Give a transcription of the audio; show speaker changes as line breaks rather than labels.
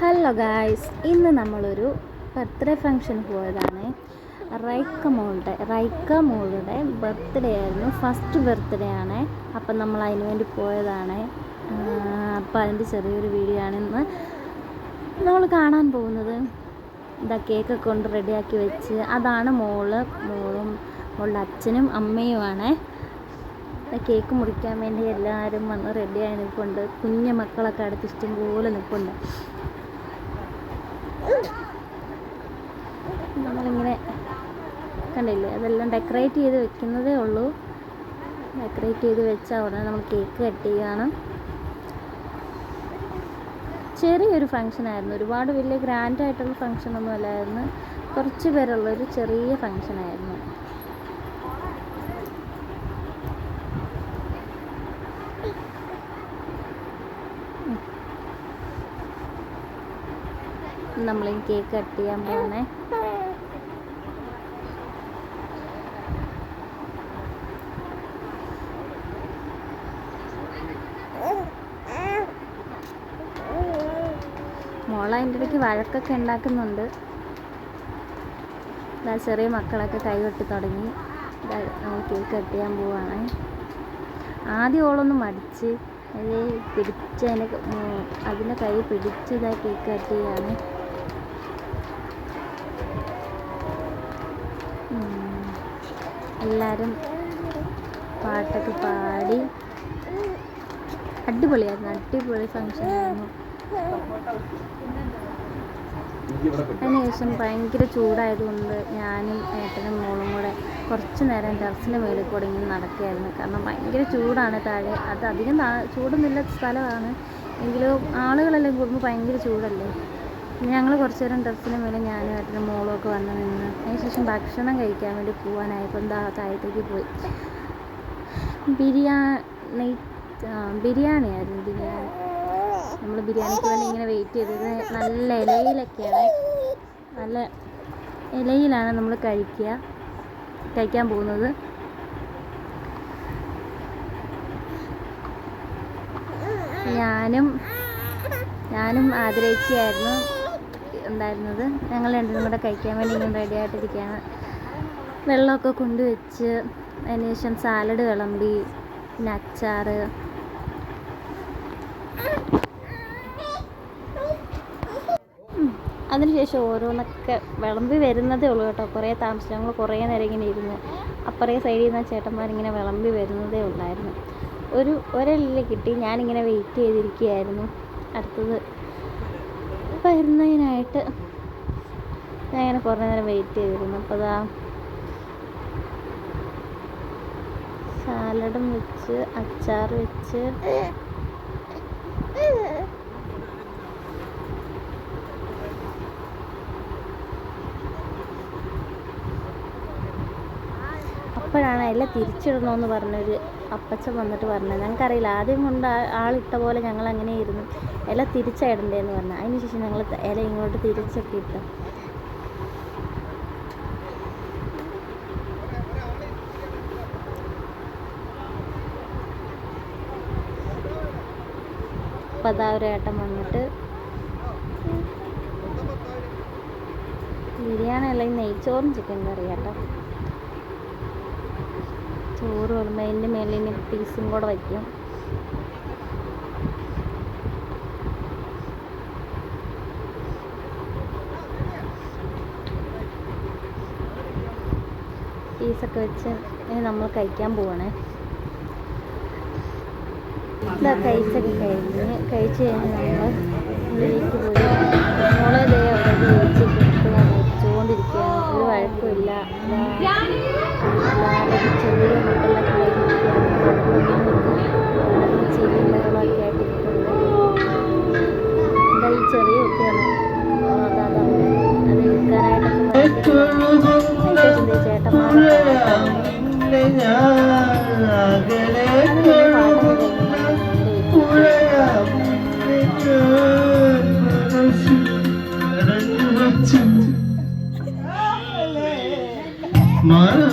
Hello guys ഇന്ന് നമ്മളൊരു birthday function പോയതാണ്. റൈക്ക മോളുടെ റൈക്ക മോളുടെ ബർത്ത്ഡേ ആയിരുന്നു. ഫസ്റ്റ് ബർത്ത്ഡേ ആണ്. അപ്പം നമ്മൾ അതിന് വേണ്ടി പോയതാണ്. അപ്പോൾ അതിന്റെ ചെറിയൊരു വീഡിയോ ആണ് ഇന്ന്. നമ്മൾ കാണാൻ പോകുന്നത്. ഇതാ കേക്കൊക്കെ കൊണ്ട് റെഡിയാക്കി വെച്ച്. അതാണ് മോൾ. മോളും മോളുടെ അച്ഛനും അമ്മയുമാണ്. കേക്ക് മുറിക്കാൻ വേണ്ടി എല്ലാവരും വന്ന് റെഡിയായി നിൽപ്പുണ്ട്. കുഞ്ഞു മക്കളൊക്കെ അടുത്ത് ഇഷ്ടം പോലെ നിൽപ്പുണ്ട്. നമ്മളിങ്ങനെ കണ്ടില്ലേ? അതെല്ലാം ഡെക്കറേറ്റ് ചെയ്ത് വെക്കുന്നതേ ഉള്ളൂ. ഡെക്കറേറ്റ് ചെയ്ത് വെച്ചാൽ ഉടനെ നമ്മൾ കേക്ക് കട്ട് ചെയ്യുകയാണ്. ചെറിയൊരു ഫങ്ഷൻ ആയിരുന്നു. ഒരുപാട് വലിയ ഗ്രാൻഡായിട്ടുള്ള ഫങ്ഷൻ ഒന്നും അല്ലായിരുന്നു കുറച്ച് പേരുള്ളൊരു ചെറിയ ഫങ്ഷൻ ആയിരുന്നു. നമ്മൾ കേക്ക് കട്ട് ചെയ്യാൻ പോകുന്നത് മോള അതിന്റെ ഇടയ്ക്ക് വഴക്കൊക്കെ ഉണ്ടാക്കുന്നുണ്ട്. ചെറിയ മക്കളൊക്കെ കൈകൊട്ടി തുടങ്ങി. കേക്ക് കട്ട് ചെയ്യാൻ പോവാണ്. ആദ്യം ഓളൊന്ന് മടിച്ച് അതേ പിടിച്ച് അതിനെ അതിന്റെ അതിനെ കൈ പിടിച്ച് ഇതാ കേക്ക് കട്ട് ചെയ്യാണ് എല്ലാവരും പാട്ടൊക്കെ പാടി. അടിപൊളിയായിരുന്നു അടിപൊളി ഫങ്ഷൻ ആയിരുന്നു. അതിനുശേഷം ഭയങ്കര ചൂടായതുകൊണ്ട് ഞാനും ഏട്ടനും മോളും കൂടെ കുറച്ച് നേരം ടെറസിന്റെ മേളിൽ കൂടെ ഇങ്ങനെ നടക്കുകയായിരുന്നു. കാരണം ഭയങ്കര ചൂടാണ് താഴെ. അത് അധികം ചൂടൊന്നുമില്ലാത്ത സ്ഥലമാണ്. എങ്കിലും ആളുകളെല്ലാം കൂടുമ്പോൾ ഭയങ്കര ചൂടല്ലേ? ഞങ്ങൾ കുറച്ച് നേരം ഡ്രസ്സിന് മേലെ ഞാനും ഏട്ടനും മോളും ഒക്കെ വന്ന് നിന്ന് അതിനുശേഷം ഭക്ഷണം കഴിക്കാൻ വേണ്ടി പോകാനായപ്പോൾ എന്താ താഴത്തേക്ക് പോയി. ബിരിയാണി ബിരിയാണി ആയിരുന്നു ബിരിയാണി. നമ്മൾ ബിരിയാണിക്ക് വേണ്ടി ഇങ്ങനെ വെയിറ്റ് ചെയ്തത്. നല്ല ഇലയിലൊക്കെയാണ്. നല്ല ഇലയിലാണ് നമ്മൾ കഴിക്കുക കഴിക്കാൻ പോകുന്നത്. ഞാനും ഞാനും ആഗ്രഹിച്ചായിരുന്നു ഉണ്ടായിരുന്നത്. ഞങ്ങൾ രണ്ടും കൂടെ കഴിക്കാൻ വേണ്ടി ഇങ്ങനെ റെഡി ആയിട്ടിരിക്കുകയാണ്. വെള്ളമൊക്കെ കൊണ്ടുവച്ച് അതിന് ശേഷം സാലഡ് വിളമ്പി പിന്നെ അച്ചാറ്. ഉം. അതിനുശേഷം ഓരോന്നൊക്കെ വിളമ്പി വരുന്നതേ ഉള്ളൂ കേട്ടോ. കുറേ താമസിച്ചു ഞങ്ങൾ കുറേ നേരം ഇങ്ങനെ ഇരുന്ന് അപ്പറേ സൈഡിൽ നിന്ന് ചേട്ടന്മാരിങ്ങനെ വിളമ്പി വരുന്നതേ ഉണ്ടായിരുന്നു ഒരു ഒരല്ലേ കിട്ടി. ഞാനിങ്ങനെ വെയിറ്റ് ചെയ്തിരിക്കുകയായിരുന്നു. അടുത്തത് വരുന്നതിനായിട്ട് ഞാൻ ഇങ്ങനെ കുറേ നേരം വെയിറ്റ് ചെയ്തിരുന്നു. അപ്പോൾ അതാ സാലഡും വെച്ച് അച്ചാർ വെച്ച്. തിരിച്ചിടണോ തിരിച്ചിടണമെന്ന് പറഞ്ഞൊരു അപ്പച്ചൻ വന്നിട്ട് പറഞ്ഞു. ഞങ്ങൾക്കറിയില്ല ആദ്യം കൊണ്ട് ആളിട്ട പോലെ ഞങ്ങൾ അങ്ങനെ ഇരുന്നു. ഇല തിരിച്ചിടണ്ടേന്ന് പറഞ്ഞു. അതിന് ശേഷം ഞങ്ങൾ ഇല ഇങ്ങോട്ട് തിരിച്ചൊക്കെ ഇട്ടു. പതാവരേട്ടം വന്നിട്ട് ബിരിയാണി അല്ലെങ്കിൽ നെയ്ച്ചോറും ചിക്കൻ കറി കേട്ടോ അതിന്റെ മേലിന് പീസും കൂടെ വയ്ക്കും പീസൊക്കെ വെച്ച് ഇനി നമ്മൾ കഴിക്കാൻ പോവാണേ. ഇതാ കഴിച്ചൊക്കെ കഴിഞ്ഞ്. കഴിച്ച് കഴിഞ്ഞ് നമ്മൾ പോയി. അവിടെ വിളിച്ച് വെച്ചുകൊണ്ടിരിക്കുകയാണ്. ഒരു വഴക്കുമില്ല. മുട്ടല মরু